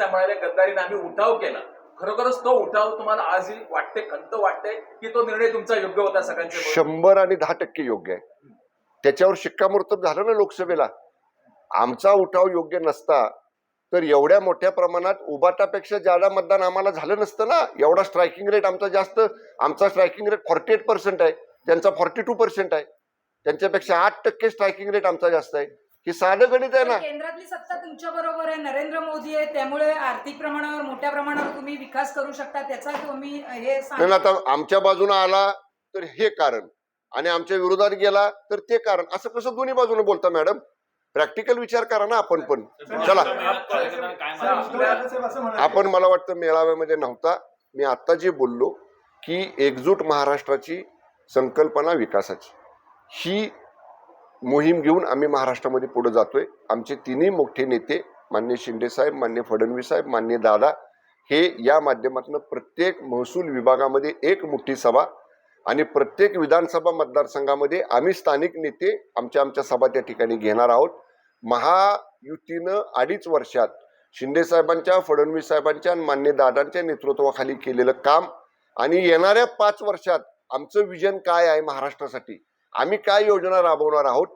म्हणाले गद्दारीने आम्ही उठाव केला. खरोखरच तो उठाव तुम्हाला आजही वाटते खंत वाटते की तो निर्णय तुमचा योग्य होता सगळ्यांच्या शंभर आणि दहा टक्के योग्य आहे. त्याच्यावर शिक्कामोर्तब झालं ना लोकसभेला. आमचा उठाव योग्य नसता तर एवढ्या मोठ्या प्रमाणात उबाटापेक्षा ज्यादा मतदान आम्हाला झालं नसतं ना एवढा स्ट्रायकिंग रेट आमचा जास्त आमचा striking rate forty eight percent आहे त्यांचा फॉर्टी टू पर्सेंट आहे. त्यांच्यापेक्षा आठ टक्के स्ट्रायकिंग रेट आमचा जास्त आहे. हे साधं गणित आहे ना. केंद्रातली सत्ता तुमच्या बरोबर आहे. नरेंद्र मोदी आहे त्यामुळे आर्थिक प्रमाणावर मोठ्या प्रमाणावर तुम्ही विकास करू शकता त्याचा तुम्ही हे आता आमच्या बाजूने आला तर हे कारण. आणि आमच्या विरोधात गेला तर ते कारण. असं कसं दोन्ही बाजूने बोलता मॅडम? प्रॅक्टिकल विचार करा ना आपण पण. चला. आपण मला वाटतं मेळाव्यामध्ये नव्हता. मी आता जे बोललो की एकजूट महाराष्ट्राची संकल्पना विकासाची. ही मोहीम घेऊन आम्ही महाराष्ट्रामध्ये पुढे जातोय. आमचे तिन्ही मोठे नेते मान्य शिंदेसाहेब मान्य फडणवीस साहेब मान्य दादा हे या माध्यमातून प्रत्येक महसूल विभागामध्ये एक मोठी सभा आणि प्रत्येक विधानसभा मतदारसंघामध्ये आम्ही स्थानिक नेते आमच्या आमच्या सभा त्या ठिकाणी घेणार आहोत. महायुतीनं अडीच वर्षात शिंदेसाहेबांच्या फडणवीस साहेबांच्या आणि मान्य दादांच्या नेतृत्वाखाली केलेलं काम आणि येणाऱ्या पाच वर्षात आमचं विजन काय आहे महाराष्ट्रासाठी? आम्ही काय योजना राबवणार आहोत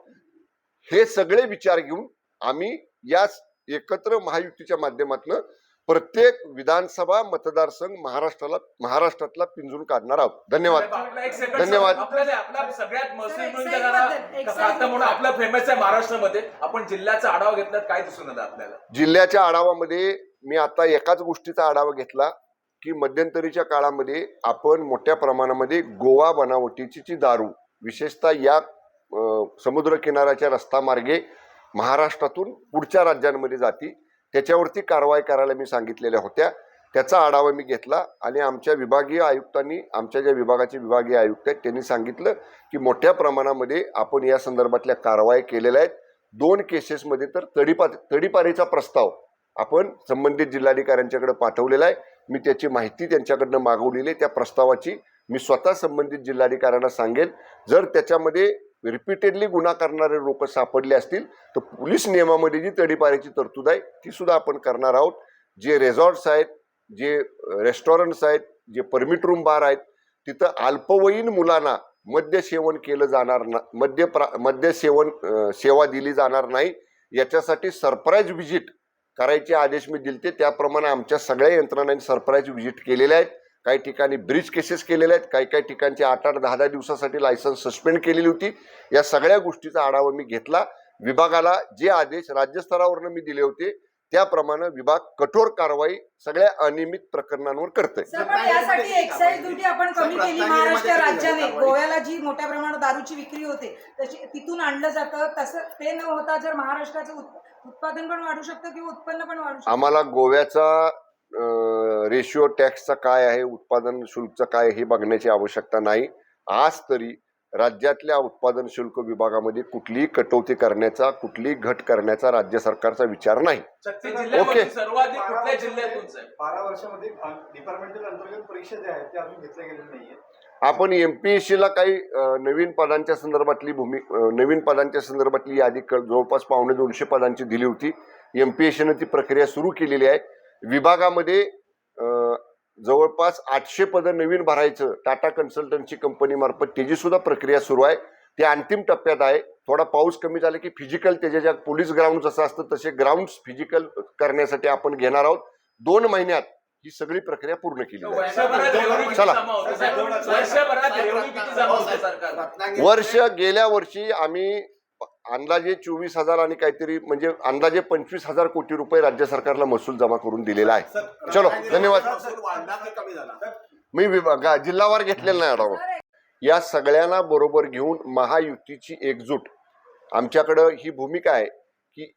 हे सगळे विचार घेऊन आम्ही या एकत्र महायुतीच्या माध्यमातून प्रत्येक विधानसभा मतदारसंघ महाराष्ट्राला महाराष्ट्रातला पिंजून काढणार आहोत. धन्यवाद. धन्यवाद. सर, आपल्याला आपला सगळ्यात महसूल सर, मिळून excise देणारा बद्दल, excise खाता म्हणून बद्दल. आपला फेमस आहे महाराष्ट्रामध्ये. आपण जिल्ह्याचा आढावा घेतलात काय दिसून आपल्याला? जिल्ह्याच्या आढावामध्ये मी आता एकाच गोष्टीचा आढावा घेतला की मध्यंतरीच्या काळामध्ये आपण मोठ्या प्रमाणामध्ये गोवा बनावटीची जी दारू विशेषतः या समुद्रकिनाऱ्याच्या रस्तामार्गे महाराष्ट्रातून पुढच्या राज्यांमध्ये जाती त्याच्यावरती कारवाई करायला मी सांगितलेल्या होत्या. त्याचा आढावा मी घेतला आणि आमच्या विभागीय आयुक्तांनी आमच्या ज्या विभागाचे विभागीय आयुक्त आहेत त्यांनी सांगितलं की मोठ्या प्रमाणामध्ये आपण या संदर्भातल्या कारवाई केलेल्या आहेत. दोन केसेसमध्ये तर तडीपा तडीपारीचा प्रस्ताव आपण संबंधित जिल्हाधिकाऱ्यांच्याकडे पाठवलेला आहे. मी त्याची माहिती त्यांच्याकडनं मागवलेली आहे. त्या प्रस्तावाची मी स्वतः संबंधित जिल्हाधिकाऱ्यांना सांगेल जर त्याच्यामध्ये रिपीटेडली गुन्हा करणारे लोक सापडले असतील तर पोलीस नियमामध्ये जी तडीपारीची तरतूद आहे ती सुद्धा आपण करणार आहोत. जे रेझॉर्ट्स आहेत जे रेस्टॉरंट्स आहेत जे परमिट रूम बार आहेत तिथं अल्पवयीन मुलांना मद्य सेवन केलं जाणार ना मद्य प्रा मद्य सेवन सेवा दिली जाणार नाही. याच्यासाठी सरप्राईज व्हिजिट करायचे आदेश मी दिलते. त्याप्रमाणे आमच्या सगळ्या यंत्रणांनी सरप्राईज व्हिजिट केलेल्या आहेत. काही ठिकाणी ब्रिज केसेस केलेल्या आहेत काही काही ठिकाणचे आठ आठ दहा दहा दिवसासाठी लायसन्स सस्पेंड केलेली होती. या सगळ्या गोष्टीचा आढावा मी घेतला. विभागाला जे आदेश राज्यस्तरावरनं मी दिले होते त्याप्रमाणे विभाग कठोर कारवाई सगळ्या अनियमित प्रकरणांवर करतोय. सर पण यासाठी एक्साईज ड्युटी आपण कमी केली महाराष्ट्र राज्याने. गोव्याला जी मोठ्या प्रमाणात दारूची विक्री होते तशी तिथून आणलं जातं तसं ते न होता जर महाराष्ट्राचं उत- उत्पादन पण वाढू शकतं किंवा उत्पन्न पण वाढू शकतं. आम्हाला गोव्याचा रेशिओ टॅक्सचा काय आहे उत्पादन शुल्कचं काय आहे हे बघण्याची आवश्यकता नाही. आज तरी राज्यातल्या उत्पादन शुल्क विभागामध्ये कुठलीही कटौती करण्याचा कुठलीही घट करण्याचा राज्य सरकारचा विचार नाही. ओके. सर्वाधिक कुठल्या जिल्ह्यातून साहेब? बारा वर्षामध्ये डिपार्टमेंटल अंतर्गत परीक्षा ज्या आहेत त्या अजून घेतल्या गेलेल्या नाहीये आपण एमपीएससी ला काही नवीन पदांच्या संदर्भातली भूमी नवीन पदांच्या संदर्भातली यादी जवळपास पावणे दोनशे पदांची दिली होती. एमपीएससीनं ती प्रक्रिया सुरू केलेली आहे. विभागामध्ये जवळपास आठशे पदं नवीन भरायचं टाटा कन्सल्टन्सी कंपनी मार्फत त्याची सुद्धा प्रक्रिया सुरू आहे. ते अंतिम टप्प्यात आहे. थोडा पाऊस कमी झाला की फिजिकल त्याच्या ज्या पोलीस ग्राउंड जसं असतं तसे ग्राउंड फिजिकल करण्यासाठी आपण घेणार आहोत. दोन महिन्यात ही सगळी प्रक्रिया पूर्ण केली चला. वर्ष गेल्या वर्षी आम्ही अंदाजे चोवीस हजार आणि काहीतरी म्हणजे अंदाजे पंचवीस हजार कोटी रुपये राज्य सरकारला महसूल जमा करून दिलेला आहे. चलो धन्यवाद. मी विभाग जिल्हावार घेतलेला नाही आढावा या सगळ्यांना बरोबर घेऊन महायुतीची एकजूट. आमच्याकडं ही भूमिका आहे की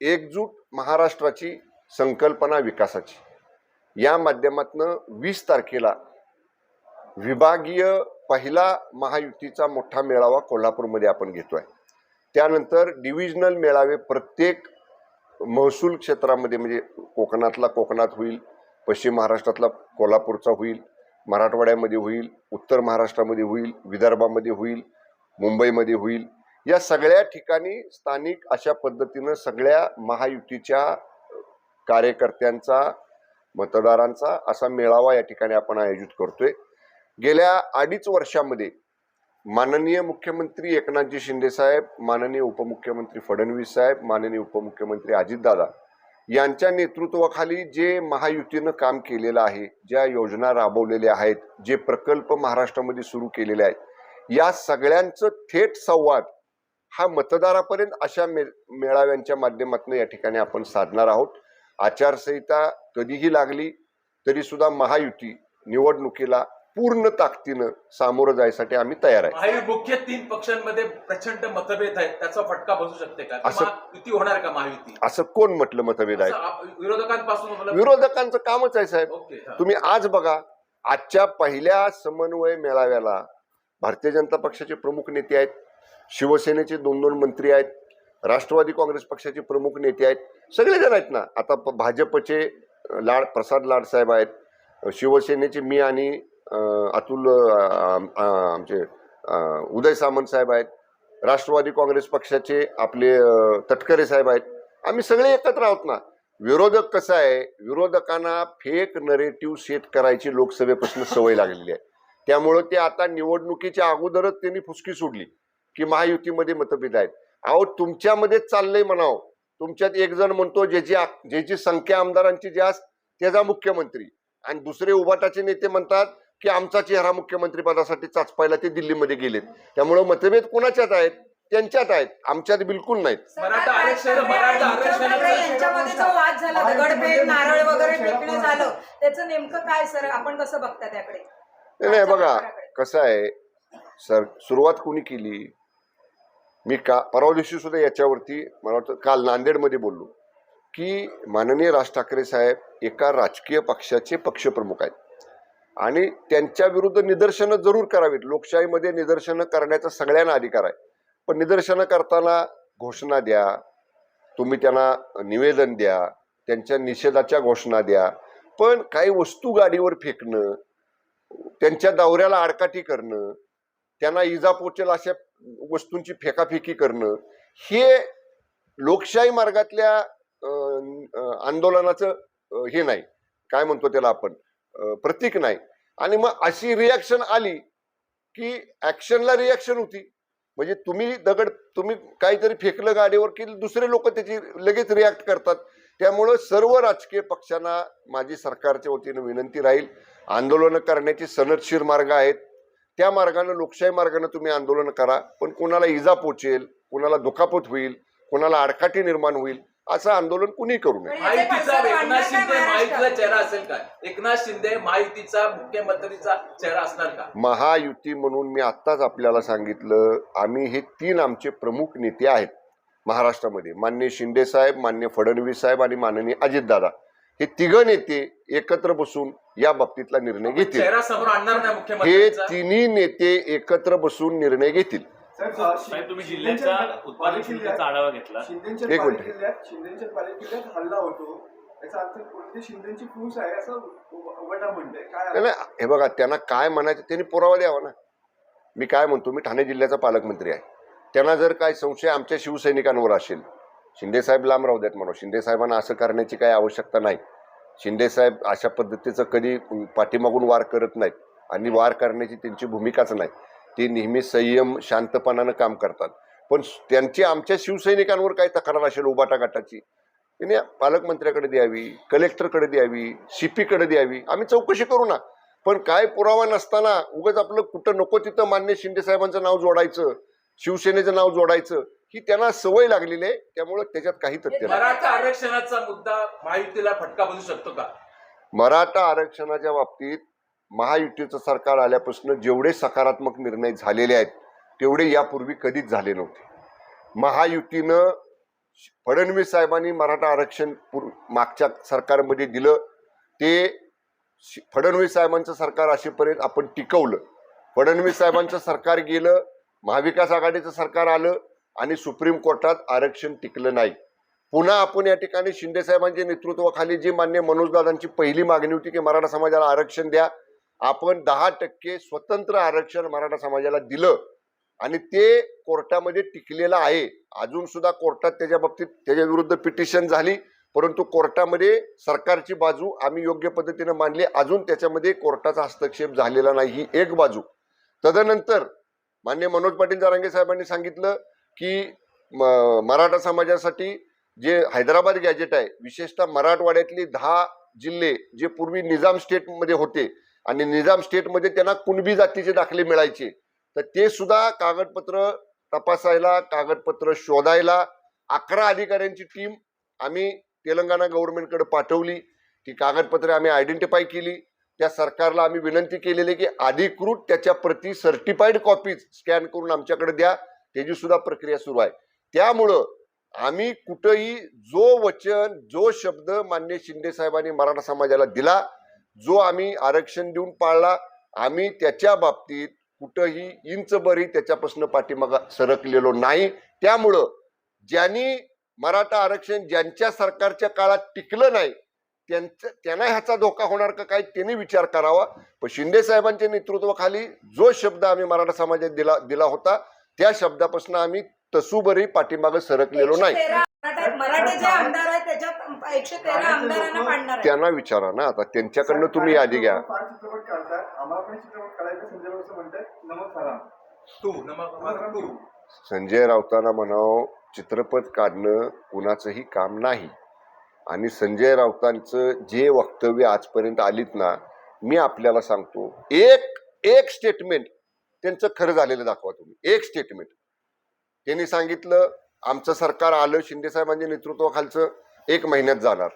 एकजूट महाराष्ट्राची संकल्पना विकासाची. या माध्यमातनं वीस तारखेला विभागीय पहिला महायुतीचा मोठा मेळावा कोल्हापूरमध्ये आपण घेतोय. त्यानंतर डिव्हिजनल मेळावे प्रत्येक महसूल क्षेत्रामध्ये म्हणजे कोकणातला कोकणात होईल पश्चिम महाराष्ट्रातला कोल्हापूरचा होईल मराठवाड्यामध्ये होईल उत्तर महाराष्ट्रामध्ये होईल विदर्भामध्ये होईल मुंबईमध्ये होईल या सगळ्या ठिकाणी स्थानिक अशा पद्धतीनं सगळ्या महायुतीच्या कार्यकर्त्यांचा मतदारांचा असा मेळावा या ठिकाणी आपण आयोजित करतोय. गेल्या अडीच वर्षामध्ये माननीय मुख्यमंत्री एकनाथजी शिंदे साहेब माननीय उपमुख्यमंत्री फडणवीस साहेब माननीय उपमुख्यमंत्री अजितदादा यांच्या नेतृत्वाखाली जे महायुतीनं काम केलेलं आहे ज्या योजना राबवलेल्या आहेत जे प्रकल्प महाराष्ट्रामध्ये सुरू केलेले आहेत या सगळ्यांचं थेट संवाद हा मतदारापर्यंत अशा मे मेळाव्यांच्या माध्यमातून या ठिकाणी आपण साधणार आहोत. आचारसंहिता कधीही लागली तरीसुद्धा महायुती निवडणुकीला पूर्ण ताकदीनं सामोरं जायसाठी आम्ही तयार आहे. मुख्य तीन पक्षांमध्ये प्रचंड मतभेद आहेत त्याचा फटका बसू शकते का? असं- युती होणार का महायुती? असं कोण म्हटलं मतभेद आहे विरोधकांपासून विरोधकांचं कामच आहे साहेब. तुम्ही आज बघा आजच्या पहिल्या समन्वय मेळाव्याला भारतीय जनता पक्षाचे प्रमुख नेते आहेत शिवसेनेचे दोन दोन मंत्री आहेत राष्ट्रवादी काँग्रेस पक्षाचे प्रमुख नेते आहेत सगळेजण आहेत ना. आता भाजपचे लाड प्रसाद लाड साहेब आहेत शिवसेनेचे मी आणि अतुल आमचे उदय सामंत साहेब आहेत. राष्ट्रवादी काँग्रेस पक्षाचे आपले तटकरे साहेब आहेत. आम्ही सगळे एकत्र आहोत ना. विरोधक कसं आहे? विरोधकांना फेक नरेटिव्ह सेट करायची लोकसभेपासून सवय लागलेली आहे. त्यामुळं ते आता निवडणुकीच्या अगोदरच त्यांनी फुसकी सोडली की महायुतीमध्ये मतभेद आहेत. अहो तुमच्यामध्येच चाललंय म्हणाव. तुमच्यात एक जण म्हणतो ज्याची ज्याची संख्या आमदारांची जास्त त्याचा मुख्यमंत्री. आणि दुसरे उभाटाचे नेते म्हणतात की आमचा चेहरा मुख्यमंत्री पदासाठी चाचपायला ते दिल्लीमध्ये गेलेत. त्यामुळं मतभेद कोणाच्यात आहेत? त्यांच्यात आहेत. आमच्यात बिलकुल नाहीत. मराठा आरक्षण, मराठा आरक्षणाचं- यांच्यामध्ये जो वाद झाला दगडफेक नारळ वगैरे फेकणं झालं. त्याचं नेमकं काय सर? आपण कसं बघता त्याकडे नाही, नाही बघा. कसं आहे सर सुरुवात कुणी केली? मी का परवा दिवशी सुद्धा याच्यावरती मला वाटतं काल नांदेडमध्ये बोललो की माननीय राज ठाकरे साहेब एका राजकीय पक्षाचे पक्षप्रमुख आहेत. आणि त्यांच्या विरुद्ध निदर्शनं जरूर करावीत. लोकशाहीमध्ये निदर्शनं करण्याचा सगळ्यांना अधिकार आहे. पण निदर्शनं करताना घोषणा द्या. तुम्ही त्यांना निवेदन द्या. त्यांच्या निषेधाच्या घोषणा द्या. पण काही वस्तू गाडीवर फेकणं त्यांच्या दौऱ्याला आडकाठी करणं त्यांना इजा पोचेल अशा वस्तूंची फेकाफेकी करणं हे लोकशाही मार्गातल्या आंदोलनाचं हे नाही. काय म्हणतो त्याला आपण? प्रतीक नाही. आणि मग अशी रिॲक्शन आली की ऍक्शनला रिॲक्शन होती. म्हणजे तुम्ही दगड तुम्ही काहीतरी फेकलं गाडीवर की दुसरे लोक त्याची लगेच रिॲक्ट करतात. त्यामुळं सर्व राजकीय पक्षांना माझी सरकारच्या वतीनं विनंती राहील आंदोलनं करण्याचे सनदशीर मार्ग आहेत. त्या मार्गानं लोकशाही मार्गानं तुम्ही आंदोलन करा. पण कोणाला इजा पोचेल कोणाला दुखापत होईल कोणाला आडकाठी निर्माण होईल असं आंदोलन कुणी करू नये. पडसाद एकनाथ शिंदे महाराष्ट्रात? चेहरा असेल का एकनाथ शिंदे महायुतीचा मुख्यमंत्रीचा चेहरा असणार का? महायुती म्हणून मी आत्ताच आपल्याला सांगितलं आम्ही हे तीन आमचे प्रमुख नेते आहेत महाराष्ट्रामध्ये. मान्य शिंदे साहेब मान्य फडणवीस साहेब आणि माननीय अजितदादा हे तिघ नेते एकत्र बसून या बाबतीतला निर्णय घेतील. चेहरा समोर आणणार नाही हे तिन्ही नेते एकत्र बसून निर्णय घेतील. साहेब, तुम्ही शिंदेच्या जिल्ह्याच्या उत्पादन पाली शुल्काचा जिल्ह्यात- आढावा घेतला. शिंदेच्या एक पाली मिनिट. जिल्ह्यात शिंदेच्या पाली जिल्ह्यात हल्ला होतो. याचा अर्थ कोणती शिंदेची फूस आहे असं काय नाही, नाही, हे बघा त्यांना काय म्हणायचं त्यांनी पुरावा द्यावा ना. मी काय म्हणतो मी ठाणे जिल्ह्याचा पालकमंत्री आहे. त्यांना जर काय संशय आमच्या शिवसैनिकांवर असेल शिंदे साहेब लांब राहू द्यात म्हणून शिंदे साहेबांना असं करण्याची काही आवश्यकता नाही. शिंदे साहेब अशा पद्धतीचं कधी पाठीमागून वार करत नाहीत आणि वार करण्याची त्यांची भूमिकाच नाही. ते नेहमी संयम शांतपणानं काम करतात. पण त्यांची आमच्या शिवसैनिकांवर काही तक्रार असेल उबाटा गटाची? त्यांनी पालकमंत्र्याकडे द्यावी कलेक्टरकडे द्यावी सीपीकडे द्यावी आम्ही चौकशी करू ना. पण काय पुरावा नसताना उगाच आपलं कुठं नको तिथं मान्य शिंदे साहेबांचं नाव जोडायचं शिवसेनेचं नाव जोडायचं ही त्यांना सवय लागलेली आहे. त्यामुळे त्याच्यात काही तथ्य मराठा आरक्षणाचा मुद्दा महायुतीला फटका बसू शकतो का? मराठा आरक्षणाच्या बाबतीत महायुतीचं सरकार आल्यापासून जेवढे सकारात्मक निर्णय झालेले आहेत तेवढे यापूर्वी कधीच झाले नव्हते. महायुतीनं फडणवीस साहेबांनी मराठा आरक्षण पूर्व मागच्या सरकारमध्ये दिलं. ते फडणवीस साहेबांचं सरकार असेपर्यंत आपण टिकवलं. फडणवीस साहेबांचं सरकार गेलं महाविकास आघाडीचं सरकार आलं आणि सुप्रीम कोर्टात आरक्षण टिकलं नाही. पुन्हा आपण या ठिकाणी शिंदे साहेबांच्या नेतृत्वाखाली जी मान्य मनोजदादांची पहिली मागणी होती की मराठा समाजाला आरक्षण द्या आपण दहा टक्के स्वतंत्र आरक्षण मराठा समाजाला दिलं आणि ते कोर्टामध्ये टिकलेलं आहे. अजून सुद्धा कोर्टात त्याच्या बाबतीत त्याच्या विरुद्ध पिटिशन झाली परंतु कोर्टामध्ये सरकारची बाजू आम्ही योग्य पद्धतीनं मांडली. अजून त्याच्यामध्ये कोर्टाचा हस्तक्षेप झालेला नाही. ही एक बाजू. तदनंतर मान्य मनोज पाटील जारांगे साहेबांनी सांगितलं की म- मराठा समाजासाठी जे हैदराबाद गॅजेट आहे विशेषतः मराठवाड्यातली दहा जिल्हे जे पूर्वी निजाम स्टेटमध्ये होते आणि निजाम स्टेटमध्ये त्यांना कुणबी जातीचे दाखले मिळायचे. तर ते सुद्धा कागदपत्र तपासायला कागदपत्र शोधायला अकरा अधिकाऱ्यांची टीम आम्ही तेलंगणा गव्हर्नमेंटकडे पाठवली. ती कागदपत्रे आम्ही आयडेंटिफाय केली. त्या सरकारला आम्ही विनंती केलेली की अधिकृत त्याच्या प्रती सर्टिफाईड कॉपीज स्कॅन करून आमच्याकडे द्या. त्याची सुद्धा प्रक्रिया सुरू आहे. त्यामुळं आम्ही कुठंही जो वचन जो शब्द मान्य शिंदे साहेबांनी मराठा समाजाला दिला जो आम्ही आरक्षण देऊन पाळला आम्ही त्याच्या बाबतीत कुठंही इंचभरही त्याच्यापासून पाठीमागा सरकलेलो नाही. त्यामुळं ज्यांनी मराठा आरक्षण ज्यांच्या सरकारच्या काळात टिकलं नाही त्यांचं त्यांना ह्याचा धोका होणार का काय त्यांनी विचार करावा. पण शिंदे साहेबांच्या नेतृत्वाखाली जो शब्द आम्ही मराठा समाजात दिला दिला होता त्या शब्दापासून आम्ही तसूबरी पाठीमागे सरकलेलो नाही. एकशे तेरा आमदारांना पाडणार आहे. त्यांना विचारा ना आता त्यांच्याकडनं तुम्ही यादी घ्या. फार चित्रपट काढतात. आम्हाला पण चित्रपट काढायचं संजय राऊत म्हणतात नमक हराम तू नमक तू संजय राऊतांना म्हणावं चित्रपट काढणं कुणाचंही काम नाही. आणि संजय राऊतांचं जे वक्तव्य आजपर्यंत आलीत ना मी आपल्याला सांगतो एक एक स्टेटमेंट त्यांचं खरं झालेलं दाखवा तुम्ही. एक स्टेटमेंट त्यांनी सांगितलं आमचं सरकार आलं शिंदे साहेबांच्या नेतृत्वाखालचं एक महिन्यात जाणार.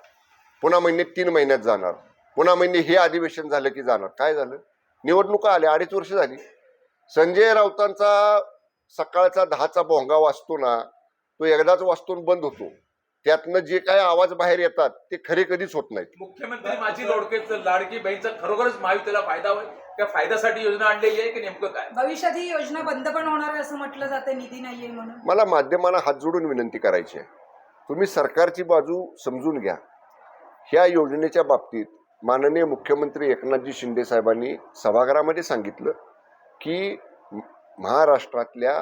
पुन्हा महिन्यात तीन महिन्यात जाणार. पुन्हा महिने हे अधिवेशन झालं की जाणार. काय झालं? निवडणुका आल्या अडीच वर्ष झाली. संजय राऊतांचा सकाळचा दहाचा भोंगा वाजतो ना तो एकदाच वाजतून बंद होतो. त्यातनं जे काय आवाज बाहेर येतात ते खरे कधीच होत नाहीत. मुख्यमंत्री माझी लोडकेच लाडकी बहीणचा खरोखरच महायुतीला फायदा होईल? त्या फायद्यासाठी योजना आणलेली आहे की नेमकं काय? भविष्यात ही योजना बंद पण होणार आहे असं म्हटलं जातं निधी नाहीये म्हणून. मला माध्यमांना हात जोडून विनंती करायची आहे. तुम्ही सरकारची बाजू समजून घ्या. ह्या योजनेच्या बाबतीत माननीय मुख्यमंत्री एकनाथजी शिंदे साहेबांनी सभागृहामध्ये सांगितलं की महाराष्ट्रातल्या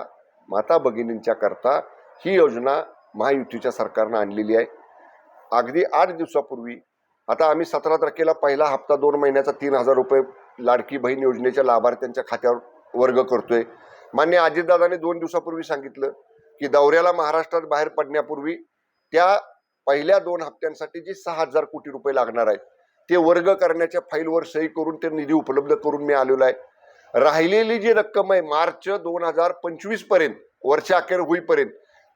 माता भगिनींच्या करता ही योजना महायुतीच्या सरकारनं आणलेली आहे. अगदी आठ दिवसापूर्वी आता आम्ही सतरा तारखेला पहिला हप्ता दोन महिन्याचा तीन हजार रुपये लाडकी बहीण योजनेच्या लाभार्थ्यांच्या खात्यावर वर्ग करतोय. मान्य अजितदादाने दोन दिवसापूर्वी सांगितलं की दौऱ्याला महाराष्ट्रात बाहेर पडण्यापूर्वी त्या पहिल्या दोन हप्त्यांसाठी जी सहा हजार कोटी रुपये लागणार आहेत ते वर्ग करण्याच्या फाईलवर सही करून ते निधी उपलब्ध करून मी आलेलो आहे. राहिलेली जी रक्कम आहे मार्च दोन हजार पंचवीसपर्यंत वर्षाखेर होईपर्यंत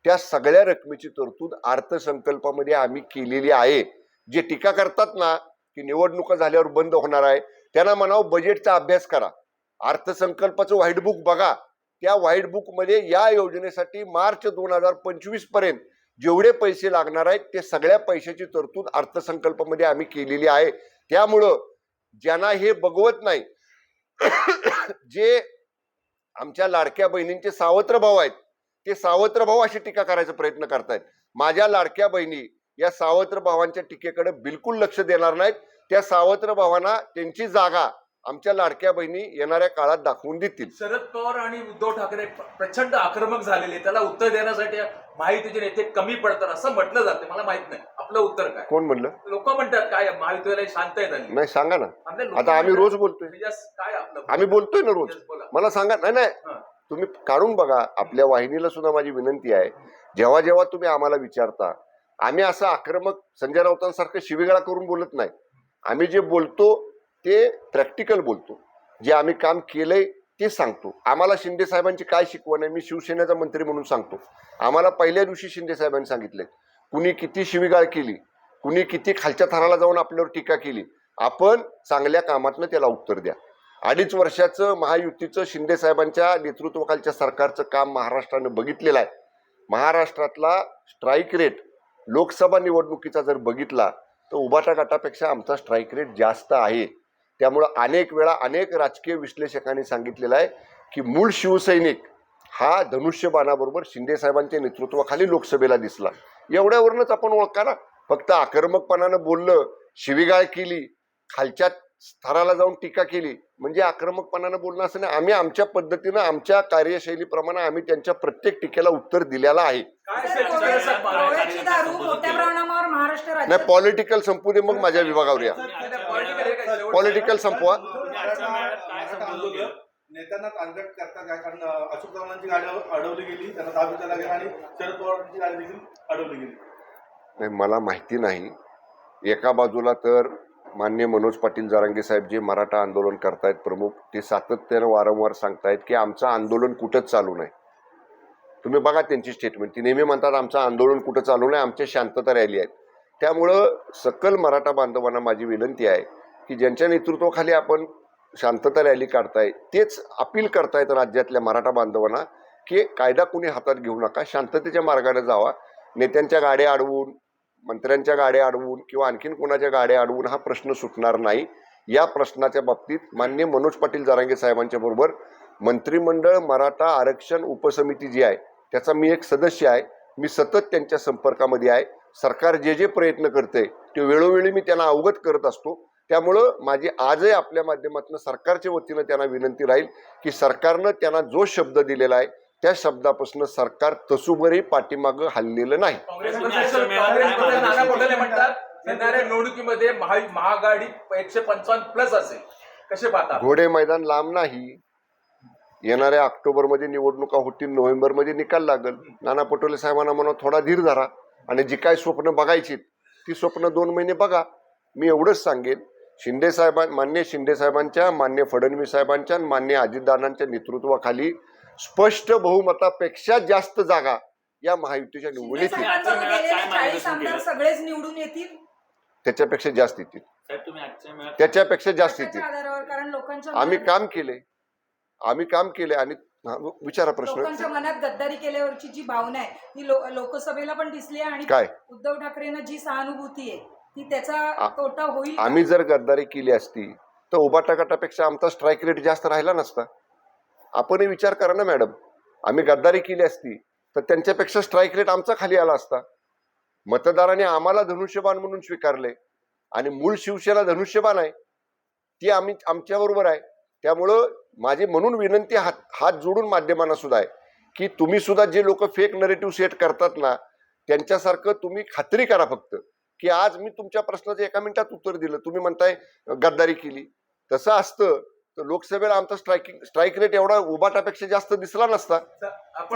त्या सगळ्या रकमेची तरतूद अर्थसंकल्पामध्ये आम्ही केलेली आहे. जे टीका करतात ना की निवडणुका झाल्यावर बंद होणार आहे त्यांना म्हणावं बजेटचा अभ्यास करा. अर्थसंकल्पाचं व्हाईट बुक बघा. त्या व्हाईट बुकमध्ये या योजनेसाठी मार्च दोन हजार पंचवीसपर्यंत जेवढे पैसे लागणार आहेत ते सगळ्या पैशाची तरतूद अर्थसंकल्पामध्ये आम्ही केलेली आहे. त्यामुळं ज्यांना हे बघवत नाही जे आमच्या लाडक्या बहिणींचे सावत्र भाऊ आहेत ते सावत्र भाऊ अशी टीका करायचा प्रयत्न करतायत. माझ्या लाडक्या बहिणी या सावत्र भावांच्या टीकेकडे बिलकुल लक्ष देणार नाहीत. त्या सावत्र भावांना त्यांची जागा आमच्या लाडक्या बहिणी येणाऱ्या काळात दाखवून देतील. शरद पवार आणि उद्धव ठाकरे प्र- प्रचंड आक्रमक झालेले त्याला उत्तर देण्यासाठी महायुतीचे नेते कमी पडतात असं म्हटलं जाते. मला माहीत नाही. आपलं उत्तर काय? कोण म्हणलं? लोक म्हणतात काय महायुतीला शांत आहे झाली नाही सांगा ना. आता आम्ही रोज बोलतोय. म्हणजे काय आपलं आम्ही बोलतोय ना रोज. मला सांगा नाही नाही. तुम्ही काढून बघा आपल्या वाहिनीला सुद्धा माझी विनंती आहे. जेव्हा जेव्हा तुम्ही आम्हाला विचारता आम्ही असं आक्रमक संजय राऊतांसारखं शिवीगाळा करून बोलत नाही. आम्ही जे बोलतो ते प्रॅक्टिकल बोलतो. जे आम्ही काम केलंय ते सांगतो. आम्हाला शिंदे साहेबांची काय शिकवण आहे मी शिवसेनेचा मंत्री म्हणून सांगतो. आम्हाला पहिल्या दिवशी शिंदे साहेबांनी सांगितले कुणी किती शिवीगाळ केली कुणी किती खालच्या थराला जाऊन आपल्यावर टीका केली आपण चांगल्या कामातनं त्याला उत्तर द्या. अडीच वर्षाचं महायुतीचं शिंदे साहेबांच्या नेतृत्वाखालच्या सरकारचं काम महाराष्ट्रानं बघितलेलं आहे. महाराष्ट्रातला स्ट्राईक रेट लोकसभा निवडणुकीचा जर बघितला तर उभाटा गटापेक्षा आमचा स्ट्राईक रेट जास्त आहे. त्यामुळं अनेक वेळा अनेक राजकीय विश्लेषकांनी सांगितलेलं आहे की मूळ शिवसैनिक हा धनुष्यबाणाबरोबर शिंदे साहेबांच्या नेतृत्वाखाली लोकसभेला दिसला. एवढ्यावरूनच आपण ओळखा ना. फक्त आक्रमकपणानं बोललं शिवीगाळ केली खालच्या स्तराला जाऊन टीका केली म्हणजे आक्रमकपणानं बोलणं असं नाही. आम्ही आमच्या पद्धतीनं आमच्या कार्यशैलीप्रमाणे आम्ही त्यांच्या प्रत्येक टीकेला उत्तर दिलेलं आहे. नाही पॉलिटिकल संपू दे मग माझ्या विभागावर या. पॉलिटिकल संपवा. नेत्यांना टार्गेट करता काय? कारण अशोक चव्हाणांची गाडी अडवली गेली त्यांना गेला आणि शरद पवारांची गाडी देखील अडवली गेली. नाही मला माहिती नाही. एका बाजूला तर मान्य मनोज पाटील जारांगे साहेब जे मराठा आंदोलन करतायत प्रमुख ते सातत्यानं वारंवार सांगतायत की आमचं आंदोलन कुठंच चालू नाही. तुम्ही बघा त्यांची स्टेटमेंट ती नेहमी म्हणतात आमचं आंदोलन कुठं चालू नाही आमच्या शांतता रॅली आहेत. त्यामुळं सकल मराठा बांधवांना माझी विनंती आहे की ज्यांच्या नेतृत्वाखाली आपण शांतता रॅली काढताय तेच अपील करतायत राज्यातल्या मराठा बांधवांना की कायदा कुणी हातात घेऊ नका शांततेच्या मार्गाने जावा. नेत्यांच्या गाड्या अडवून मंत्र्यांच्या गाड्या अडवून किंवा आणखीन कोणाच्या गाड्या अडवून हा प्रश्न सुटणार नाही. या प्रश्नाच्या बाबतीत मान्य मनोज पाटील जरांगे साहेबांच्या बरोबर मंत्रिमंडळ मराठा आरक्षण उपसमिती जी आहे त्याचा मी एक सदस्य आहे. मी सतत त्यांच्या संपर्कामध्ये आहे. सरकार जे जे प्रयत्न करते ते वेळोवेळी मी त्यांना अवगत करत असतो. त्यामुळं माझी आजही आपल्या माध्यमातून सरकारच्या वतीनं त्यांना विनंती राहील की सरकारनं त्यांना जो शब्द दिलेला आहे त्या शब्दापासून सरकार तसुभरही पाठीमागं हल्लेलं नाही. येणाऱ्या निवडणुकीमध्ये महा महागाडी एकशे पंचावन्न प्लस असेल. कसे पाहता? घोडे मैदान लांब नाही. येणाऱ्या ऑक्टोबरमध्ये निवडणुका होतील नोव्हेंबरमध्ये निकाल लागल. नाना पटोले साहेबांना म्हणा थोडा धीर धरा. आणि जी काय स्वप्न बघायची ती स्वप्न दोन महिने बघा. मी एवढंच सांगेन शिंदे साहेबां मान्य शिंदे साहेबांच्या मान्य फडणवीस साहेबांच्या आणि मान्य अजितदादांच्या नेतृत्वाखाली स्पष्ट बहुमतापेक्षा जास्त जागा या महायुतीच्या निवडून येतील केलं? सगळेच निवडून येतील? त्याच्यापेक्षा जास्त येतील. त्याच्यापेक्षा जास्त येतील. आम्ही काम केले. आम्ही काम केले आणि विचारा प्रश्न. लोकांच्या मनात गद्दारी केल्यावरची जी भावना आहे ती लोकसभेला पण दिसली आहे आणि काय? उद्धव ठाकरेंना जी सहानुभूती आहे ती त्याचा तोटा होईल का? आम्ही जर गद्दारी केली असती तर उबाटा गटापेक्षा आमचा स्ट्राईक रेट जास्त राहिला नसता. आपणही विचार करा ना मॅडम आम्ही गद्दारी केली असती तर त्यांच्यापेक्षा स्ट्राईक रेट आमचा खाली आला असता. मतदारांनी आम्हाला धनुष्यबाण म्हणून स्वीकारले आणि मूळ शिवसेना धनुष्यबाण आहे ती आम्ही आमच्या बरोबर आहे. त्यामुळं माझी म्हणून विनंती हात हात जोडून माध्यमांना सुद्धा आहे की तुम्ही सुद्धा जे लोक फेक नरेटिव्ह सेट करतात ना त्यांच्यासारखं तुम्ही खात्री करा फक्त. की आज मी तुमच्या प्रश्नाचं एका मिनिटात उत्तर दिलं. तुम्ही म्हणताय गद्दारी केली. तसं असतं तर लोकसभेला आमचा स्ट्रायकिंग स्ट्राईक रेट एवढा उबाटापेक्षा जास्त दिसला नसता. आपण